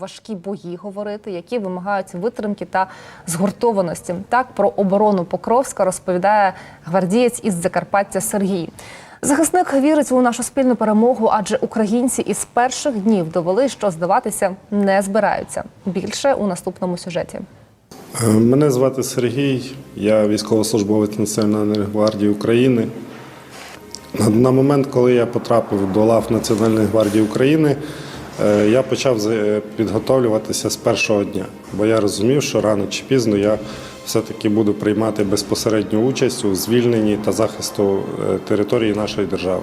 важкі бої говорити, які вимагають витримки та згуртованості. Так про оборону Покровська розповідає гвардієць із Закарпаття Сергій. Захисник вірить у нашу спільну перемогу, адже українці із перших днів довели, що здаватися не збираються. Більше у наступному сюжеті. Е, Мене звати Сергій, я військовослужбовець Національної гвардії України. На- момент, коли я потрапив до лав Національної гвардії України, я почав підготовлюватися з першого дня, бо я розумів, що рано чи пізно я все-таки буду приймати безпосередню участь у звільненні та захисту е, території нашої держави.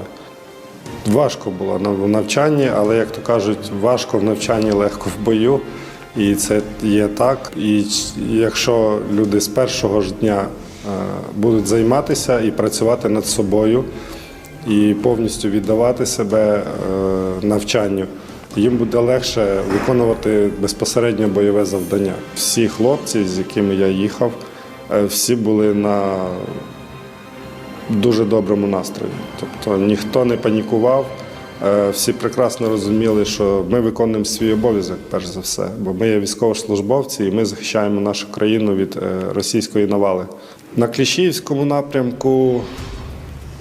Важко було в навчанні, але як то кажуть, важко в навчанні, легко в бою. І це є так. І якщо люди з першого ж дня е, будуть займатися і працювати над собою, і повністю віддавати себе е, навчанню, їм буде легше виконувати безпосередньо бойове завдання. Всі хлопці, з якими я їхав, е, всі були на дуже доброму настрої. Тобто ніхто не панікував. Е, Всі прекрасно розуміли, що ми виконуємо свій обов'язок, перш за все, бо ми є військовослужбовці і ми захищаємо нашу країну від е, російської навали. На Кліщіївському напрямку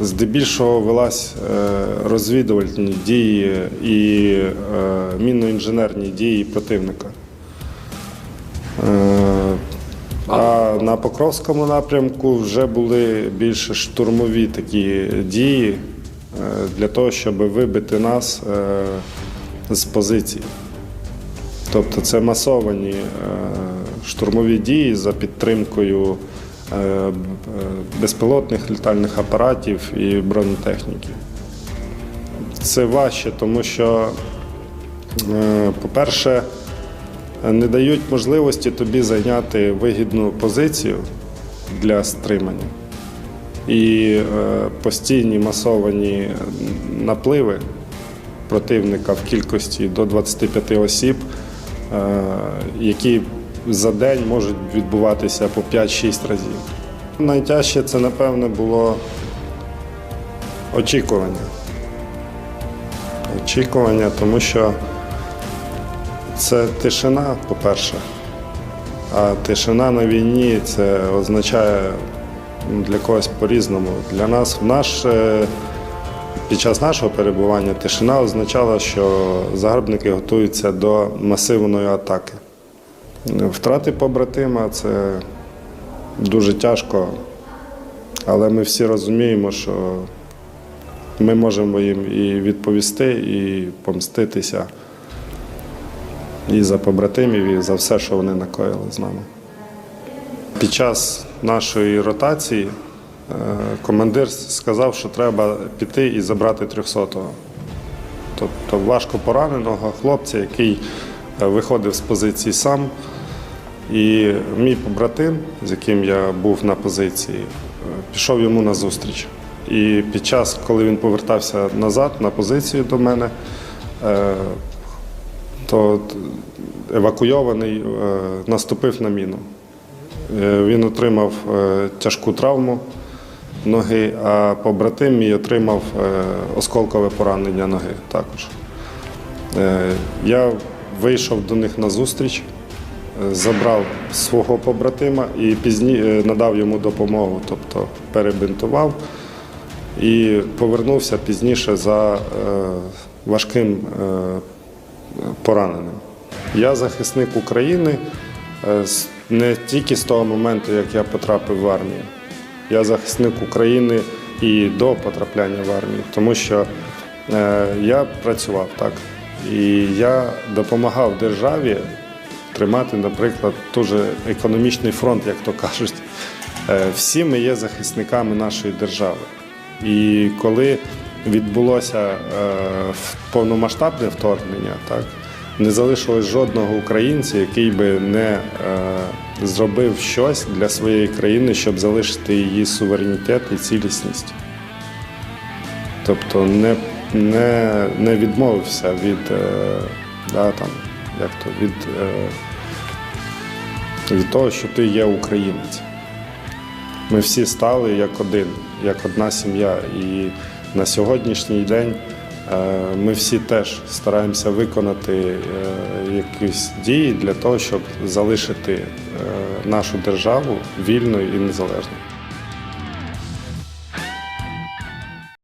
здебільшого велась е, розвідувальні дії і е, мінно-інженерні дії противника. Е, А на Покровському напрямку вже були більше штурмові такі дії для того, щоб вибити нас з позицій. Тобто це масовані штурмові дії за підтримкою безпілотних літальних апаратів і бронетехніки. Це важче, тому що, е, по-перше, не дають можливості тобі зайняти вигідну позицію для стримання. І е, постійні масовані напливи противника в кількості до 25 осіб, е, які за день можуть відбуватися по 5-6 разів. Найтяжче це, напевне, було очікування. Очікування, тому що це тишина, по-перше. А тишина на війні це означає для когось по-різному. Для нас в наш, е, під час нашого перебування тишина означала, що загарбники готуються до масивної атаки. Втрати побратима це дуже тяжко, але ми всі розуміємо, що ми можемо їм і відповісти, і помститися і за побратимів, і за все, що вони накоїли з нами. Під час нашої ротації е, командир сказав, що треба піти і забрати 300-го. Тобто важко пораненого хлопця, який е, виходив з позиції сам. І мій побратим, з яким я був на позиції, е, пішов йому на зустріч. І під час, коли він повертався назад на позицію до мене, е, то евакуйований е, наступив на міну. Він отримав тяжку травму ноги, а побратим мій отримав осколкове поранення ноги також. Я вийшов до них на зустріч, забрав свого побратима і пізні надав йому допомогу, тобто перебинтував і повернувся пізніше за е, важким е, пораненим. Я захисник України е, не тільки з того моменту, як я потрапив в армію. Я захисник України і до потрапляння в армію, тому що е, я працював так. І я допомагав державі тримати, наприклад, теж економічний фронт, як то кажуть. Е, Всі ми є захисниками нашої держави. І коли відбулося е, повномасштабне вторгнення, так, не залишилось жодного українця, який би не е, зробив щось для своєї країни, щоб залишити її суверенітет і цілісність. Тобто не, не, не відмовився від, да, там, як то, від, від того, що ти є українець. Ми всі стали як один, як одна сім'я. І на сьогоднішній день Е, Ми всі теж стараємося виконати е, якісь дії для того, щоб залишити е, нашу державу вільною і незалежною.